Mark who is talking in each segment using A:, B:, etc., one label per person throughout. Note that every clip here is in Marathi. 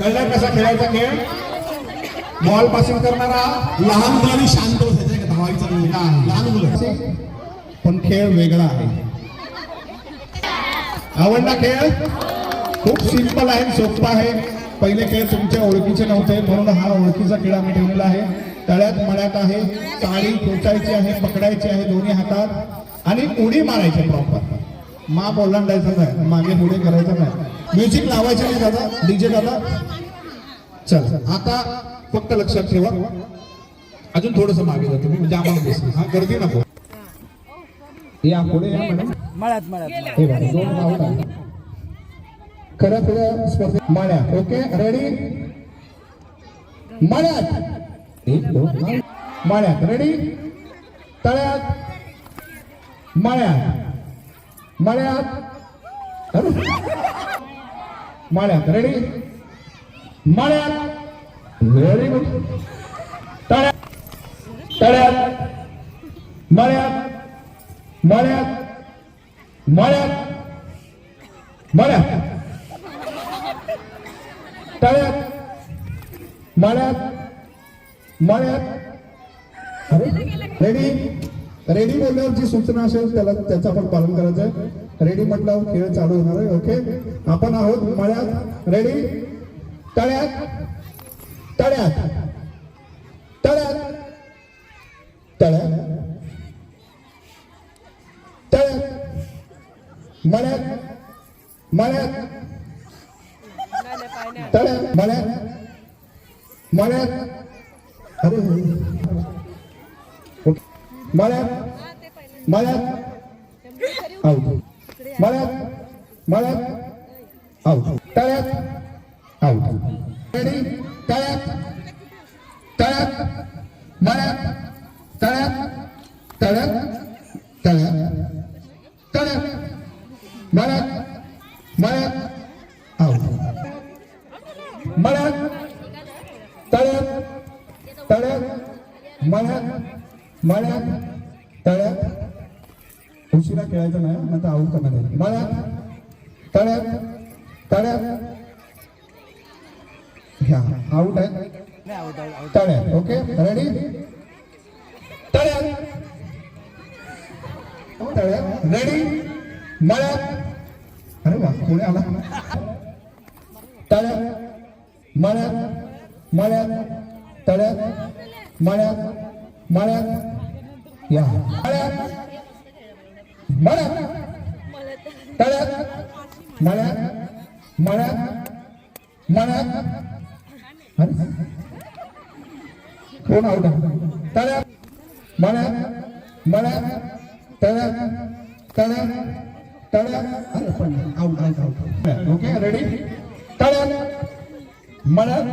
A: कळलं कसा खेळायचा खेळ? बॉल पासिंग करणारा
B: लहान मुलांनी शांत बसायचं धावायचा मुलगा
A: धावायचं
B: लहान मुलं.
A: पण खेळ वेगळा आहे. आवडला खेळ? खूप सिंपल आहे सोपा आहे. पहिले खेळ तुमच्या ओळखीचे नव्हते म्हणून हा ओळखीचा खेळ आम्ही ठेवलेला आहे. तळ्यात मळ्यात आहे चाळी टोचायची आहे पकडायची आहे दोन्ही हातात. आणि उडी मारायची प्रॉपर मा ओलांडायचं नाही मागे पुढे करायचं नाही. म्युझिक लावायचं नाही दादा. डीजे दादा. चल आता फक्त लक्षात ठेवा. अजून थोडस मागे जा तुम्ही म्हणजे आम्हाला हा गर्दी नको. या पुढे या मॅडम.
C: मळ्यात मळ्यात
A: हे बघा, दोन राऊंड आहे खरं खरं स्पर्धे माळ्यात ओके रेडी माळ्यात. एक दोन. माळ्यात. रेडी तळ्यात. माळ्यात. माळ्यात. माळ्यात. रेडी माळ्यात. व्हेरी गुड तळ्यात. तळ्यात. माळ्यात. मळ्यात. मळ्यात. मळ्यात. तळ्यात. मळ्यात. मळ्यात. रेडी रेडी बोलल्यावर जी सूचना असेल त्याला त्याचं आपण पालन करायचं आहे. रेडी म्हटल्यावर खेळ चालू होणार आहे. ओके आपण आहोत मळ्यात. रेडी तळ्यात. तळ्यात. तळ्यात. तळ्यात. तळ्यात. मळ्यात. मळ्यात. तळ्यात. मळ्यात. मळ्यात. अरे हो. ओके. मळ्यात. मळ्यात. आऊट मळ्यात मळ्यात आऊट. तळ्यात आऊट. रेडी? तळ्यात तळ्यात मळ्यात तळ्यात तळ्यात तळ्यात तळ्यात मळ्यात मळ्यात आऊट. मळ्यात तळ्यात तळ्यात मळ्यात मळ्यात तळ्यात खेळायचं नाही नंतर आऊट करणार आहे. मळ्यात तळ्यात तळ्यात घ्या आऊट आहे. तळ्यात ओके रेडी तळ्यात तळ्यात रेडी मळ्यात अरे वा कोणी आला? तळ्यात मळ्यात मळ्यात तळ्यात मळ्यात मळ्यात या. मळ्यात मळ्यात तळ्यात मळ्यात मळ्यात मळ्यात कोण आऊट तळ्यात मळ्यात मळ्यात तळ्यात तळ्यात तळ्यात अरे पण आऊट आऊट ओके रेडी तळ्यात मळ्यात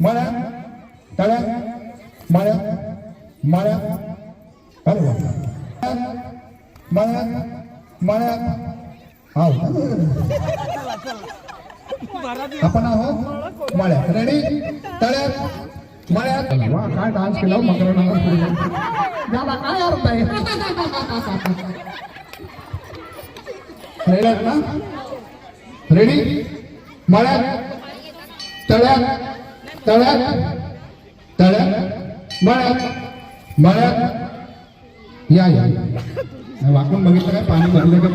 A: मळ्यात तळ्यात मळ्यात मळ्यात अरे वा. मळ्यात मळ्यात आऊट आपण आहोत मळ्यात. रेडी तळ्यात मळ्यात. वा काय डान्स केला हो मकरांना याला काय अर्थ आहे? रेड्यात ना रेडी मळ्यात. तळ्यात. तळ्यात. तळ्यात. मळ्यात. मळ्यात. या या. वाकून बघितलं काय? पाणी भरलं का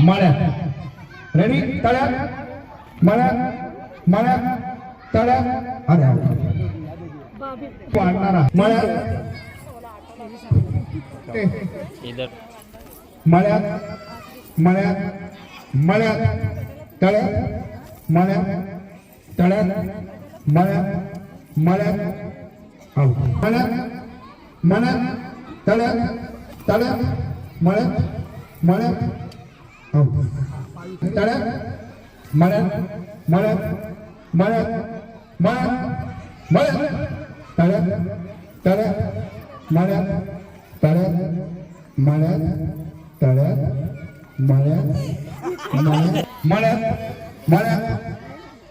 A: मळ्यात रेडी तळ्यात मळ्यात मळ्यात तळ्यात अरे अरे. वाढणारा मळ्यात ए. मळ्यात मळ्यात मळ्यात तळ्यात मळ्यात तळ्यात मळ्यात मळ्यात आऊट मळ्यात मळ्यात तळ्यात तळ्यात मळ्यात मळ्यात आऊट तळ्यात मळ्यात मळ्यात मळ्यात मळ्यात मळ्यात तळ्यात तळ्यात मळ्यात तळ्यात मळ्यात तळ्यात मळ्यात मळ्यात मळ्यात मळ्यात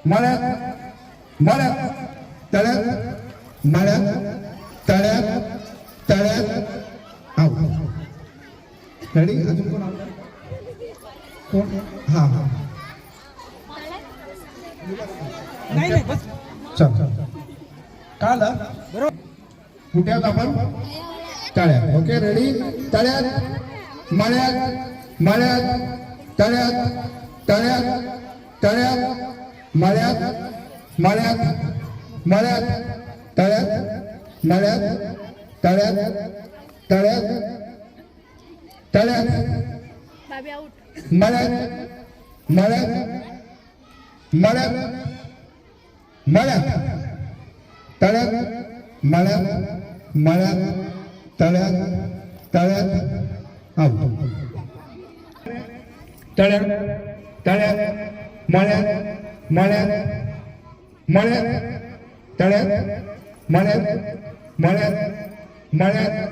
A: मळ्यात मळ्यात तळ्यात मळ्यात तळ्यात तळ्यात रेडी अजून कोण आउट कोण? हा हा. चल. का आला कुठे आहोत आपण? तळ्यात. ओके रेडी तळ्यात. मळ्यात. मळ्यात. तळ्यात. तळ्यात. तळ्यात. मळ्यात. मळ्यात. मळ्यात. तळ्यात. मळ्यात. तळ्यात. तळ्यात. तळ्यात
D: बाबी आउट
A: मळ्यात मळ्यात मळ्यात मळ्यात तळ्यात मळ्यात मळ्यात तळ्यात तळ्यात आऊट तळ्यात तळ्यात मळ्यात मळ्यात मळ्यात तळ्यात मळ्यात मळ्यात मळ्यात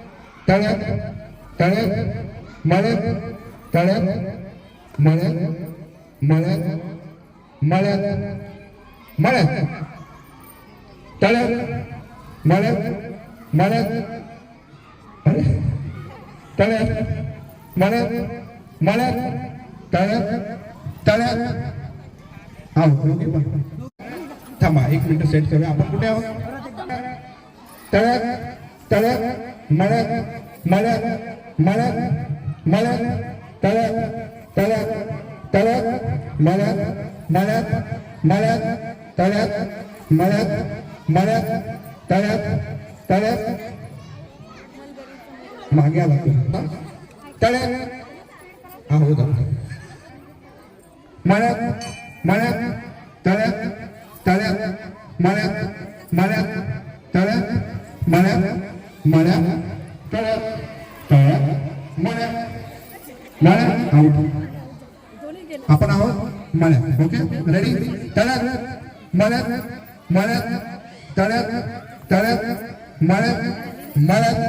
A: तळ्यात तळ्यात मळ्यात तळ्यात मळ्यात मळ्यात मळ्यात मळ्यात तळ्यात मळ्यात मळ्यात तळ्यात मळ्यात मळ्यात तळ्यात तळ्यात हा दोघे थांबा एक मिनिट सेट करूया. आपण कुठे आहोत? तळ्यात तळ्यात मळ्यात मळ्यात मळ्यात मळ्यात तळ्यात तळ्यात तळ्यात मळ्यात मळ्यात मळ्यात तळ्यात मळ्यात मळ्यात तळ्यात तळ्यात मागे आला तो. हा? तळ्यात हा हो जाऊ मळ्यात मळ्यात तळ्यात तळ्यात मळ्यात मळ्यात तळ्यात मळ्यात मळ्यात तळ्यात तळ्यात मळ्यात मळ्यात आउट आपण आहोत मळ्यात ओके रेडी तळ्यात मळ्यात मळ्यात तळ्यात तळ्यात मळ्यात मळ्यात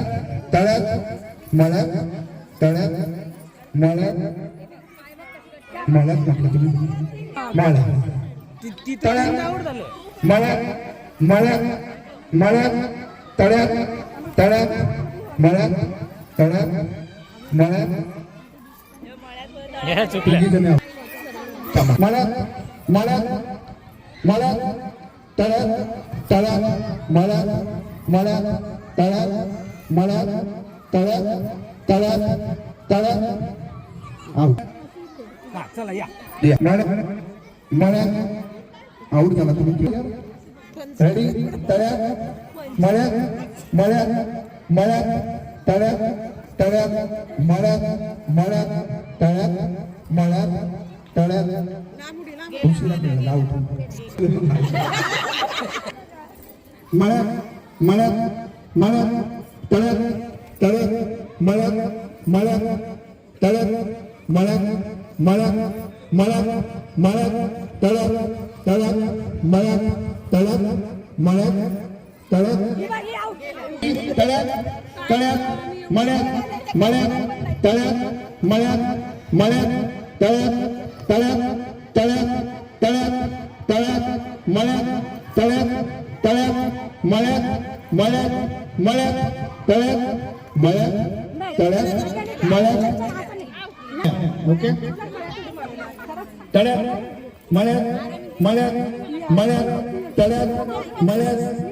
A: तळ्यात मळ्यात तळ्यात मळ्यात मळ्यात म्हटलं तुम्ही. मळ्यात तळ्यात. मळ्यात मळ्यात मळ्यात तळ्यात तळ्यात मळ्यात तळ्यात मळ्यात. मळ्यात मळ्यात मळ्यात तळ्यात तळ्यात मळ्यात मळ्यात तळ्यात मळ्यात तळ्यात तळ्यात तळ्यात.
C: चला या.
A: मळ्यात आऊट झाला तुम्ही. रेडी तळ्यात मळ्यात मळ्यात मळ्यात तळ्यात तळ्यात मळ्यात मळ्यात तळ्यात मळ्यात तळ्यात उशिरा केलं आऊट मळ्यात मळ्यात मळ्यात तळ्यात तळ्यात मळ्यात मळ्यात तळ्यात मळ्यात मळ्यात मळ्यात मळ्यात तळ्यात तळ्यात मळ्यात तळ्यात मळ्यात तळ्यात तळ्यात तळ्यात मळ्यात मळ्यात तळ्यात मळ्यात मळ्यात तळ्यात तळ्यात तळ्यात तळ्यात तळ्यात मळ्यात तळ्यात तळ्यात मळ्यात मळ्यात मळ्यात तळ्यात मळ्यात तळ्यात मळ्यात ओके? तळ्यात मळ्यात मळ्यात मळ्यात तळ्यात मळ्यात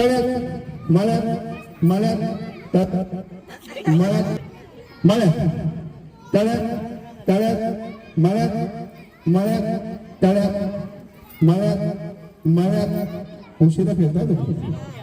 A: तळ्यात मळ्यात मळ्यात तळ्यात मळ्यात मळ्यात तळ्यात तळ्यात मळ्यात मळ्यात तळ्यात
B: मळ्यात मळ्यात उशिरा फिरताय